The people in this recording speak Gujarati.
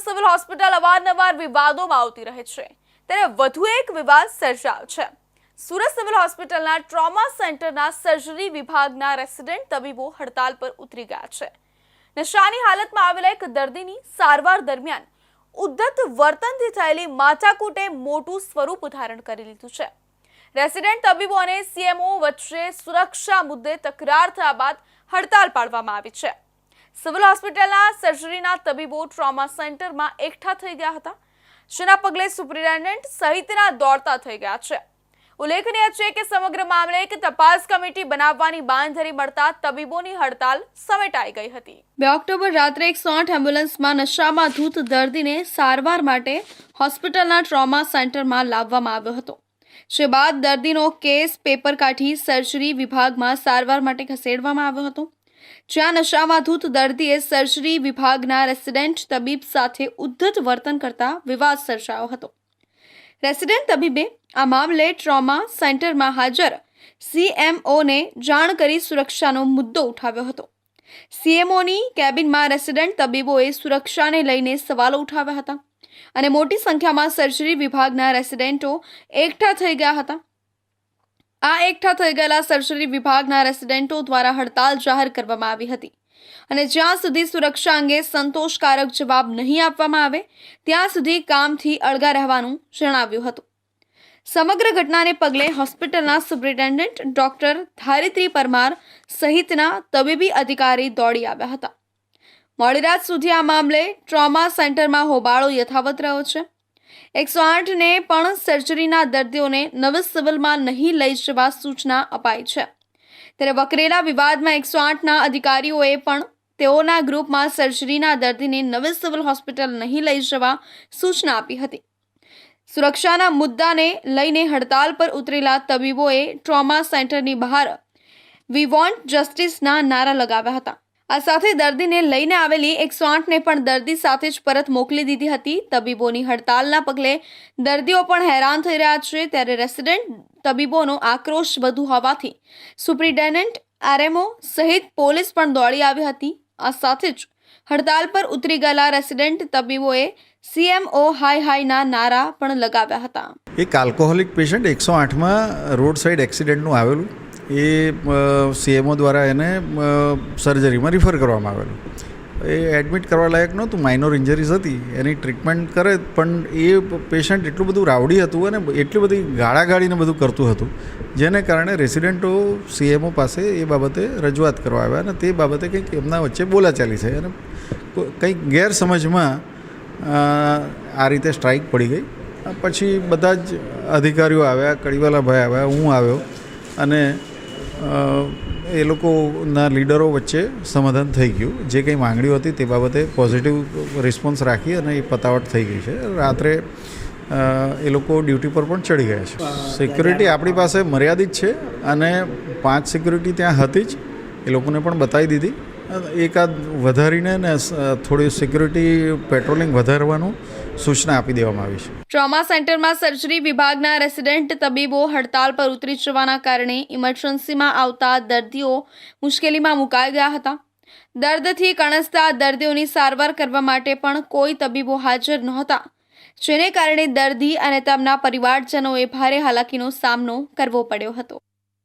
સિવિલ હોસ્પિટલ અવારનવાર વિવાદોમાં આવતી રહે છે. ત્યારે વધુ એક વિવાદ સર્જાયો છે. સુરત સિવિલ હોસ્પિટલના ટ્રોમા સેન્ટરના સર્જરી વિભાગના રેસિડેન્ટ તબીબો હડતાલ પર ઉતરી ગયા છે. નશાની હાલતમાં આવેલા એક દર્દીની સારવાર દરમિયાન ઉદ્ધત વર્તનથી થયેલી માથાકૂટે મોટું સ્વરૂપ ધારણ કરી લીધું છે. રેસિડેન્ટ તબીબો અને સીએમઓ વચ્ચે સુરક્ષા મુદ્દે તકરાર થયા બાદ હડતાલ પાડવામાં આવી છે. સિવિલ હોસ્પિટલના સર્જરીના તબીબો ટ્રોમા સેન્ટરમાં એકઠા થઈ ગયા હતા. જેના પગલે સુપ્રિન્ટેન્ડન્ટ સહિતના દોડતા થઈ ગયા છે. ઉલ્લેખનીય છે કે સમગ્ર મામલે એક તપાસ કમિટી બનાવવાની બાંધરી મળતા તબીબોની હડતાલ સમેટાઈ ગઈ હતી. બે ઓક્ટોબર રાત્રે એકસો આઠ એમ્બ્યુલન્સમાં નશામાં ધૂત દર્દીને સારવાર માટે હોસ્પિટલના ટ્રોમા સેન્ટરમાં લાવવામાં આવ્યો હતો. જે બાદ દર્દીનો કેસ પેપર કાઢી સર્જરી વિભાગમાં સારવાર માટે ખસેડવામાં આવ્યો હતો. જ્યાં નશામાં ધૂત દર્દીએ સર્જરી વિભાગના રેસિડેન્ટ તબીબ સાથે ઉદ્ધત વર્તન કરતા વિવાદ સર્જાયો હતો. રેસિડેન્ટ તબીબે આ મામલે ટ્રોમા સેન્ટરમાં હાજર સીએમઓને જાણ કરી સુરક્ષાનો મુદ્દો ઉઠાવ્યો હતો. સીએમઓની કેબિનમાં રેસિડેન્ટ તબીબોએ સુરક્ષાને લઈને સવાલો ઉઠાવ્યા હતા અને મોટી સંખ્યામાં સર્જરી વિભાગના રેસિડેન્ટો એકઠા થઈ ગયા હતા. આ એકઠા થઈ ગયેલા સર્જરી વિભાગના રેસિડેન્ટો દ્વારા હડતાલ જાહેર કરવામાં આવી હતી. અને જ્યાં સુધી સુરક્ષા અંગે સંતોષકારક જવાબ નહીં આપવામાં આવે, ત્યાં સુધી કામથી અળગા રહેવાનું જણાવ્યું હતું. સમગ્ર ઘટનાને પગલે હોસ્પિટલના સુપ્રિન્ટેન્ડન્ટ ડોક્ટર ધારિત્રી પરમાર સહિતના તબીબી અધિકારી દોડી આવ્યા હતા. મોડી રાત સુધી આ મામલે ટ્રોમા સેન્ટરમાં હોબાળો યથાવત રહ્યો છે. એકસો આઠને પણ સર્જરીના દર્દીઓને નવી સિવિલમાં નહીં લઈ જવા સૂચના અપાઈ છે. ત્યારે વકરેલા વિવાદમાં એકસો આઠના અધિકારીઓએ પણ તેઓના ગ્રુપમાં સર્જરીના દર્દીને નવી સિવિલ હોસ્પિટલ નહીં લઈ જવા સૂચના આપી હતી. સુરક્ષાના મુદ્દાને લઈને હડતાલ પર ઉતરેલા તબીબોએ ટ્રોમા સેન્ટરની બહાર વી વોન્ટ જસ્ટિસના નારા લગાવ્યા હતા. આ સાથે દર્દીને લઈને આવેલી એકસો આઠને પણ દર્દી સાથે જ પરત મોકલી દીધી હતી. તબીબોની હડતાલના પગલે દર્દીઓ પણ હેરાન થઈ રહ્યા છે. ત્યારે રેસિડેન્ટ તબીબોનો આક્રોશ વધુ હોવાથી સુપ્રિન્ટેન્ડન્ટ આરએમઓ સહિત પોલીસ પણ દોડી આવી હતી. આ સાથે જ હડતાલ પર ઉતરી ગયેલા રેસિડેન્ટ તબીબોએ સીએમઓ હાય હાયના નારા પણ લગાવ્યા હતા. એક આલ્કોહોલિક પેશન્ટ એકસો આઠમાં રોડ સાઈડ એક્સિડન્ટનું આવેલું. એ સીએમઓ દ્વારા એને સર્જરીમાં રિફર કરવામાં આવેલું. એ એડમિટ કરવા લાયક નહોતું માઇનોર ઇન્જરીઝ હતી, એની ટ્રીટમેન્ટ કરે, પણ એ પેશન્ટ એટલું બધું રાવડી હતું અને એટલી બધી ગાળાગાળીને બધું કરતું હતું, જેને કારણે રેસિડેન્ટો સીએમઓ પાસે એ બાબતે રજૂઆત કરવા આવ્યા અને તે બાબતે કંઈક એમના વચ્ચે બોલાચાલી થઈ અને કંઈક ગેરસમજમાં આ રીતે સ્ટ્રાઇક પડી ગઈ. પછી બધા જ અધિકારીઓ આવ્યા કડીવાલાભાઈ આવ્યા, હું આવ્યો અને એ લોકોના લીડરો વચ્ચે સમાધાન થઈ ગયું. જે કંઈ માંગણીઓ હતી તે બાબતે પોઝિટિવ રિસ્પોન્સ રાખી અને એ પતાવટ થઈ ગઈ છે. રાત્રે એ લોકો ડ્યુટી પર પણ ચડી ગયા છે. સિક્યુરિટી આપણી પાસે મર્યાદિત છે અને પાંચ સિક્યુરિટી ત્યાં હતી જ. એ લોકોને પણ બતાવી દીધી. એકાદ વધારીને ને થોડી સિક્યુરિટી પેટ્રોલિંગ વધારવાનું સૂચના આપી દેવામાં આવી છે. ટ્રોમા સેન્ટરમાં સર્જરી વિભાગના રેસિડેન્ટ તબીબો હડતાલ પર ઉતરી જવાના કારણે ઇમરજન્સીમાં આવતા દર્દીઓ મુશ્કેલીમાં મુકાઈ ગયા હતા. દર્દથી કણસતા દર્દીઓની સારવાર કરવા માટે પણ કોઈ તબીબો હાજર નહોતા, જેને કારણે દર્દી અને તેમના પરિવારજનોએ ભારે હાલાકીનો સામનો કરવો પડ્યો હતો.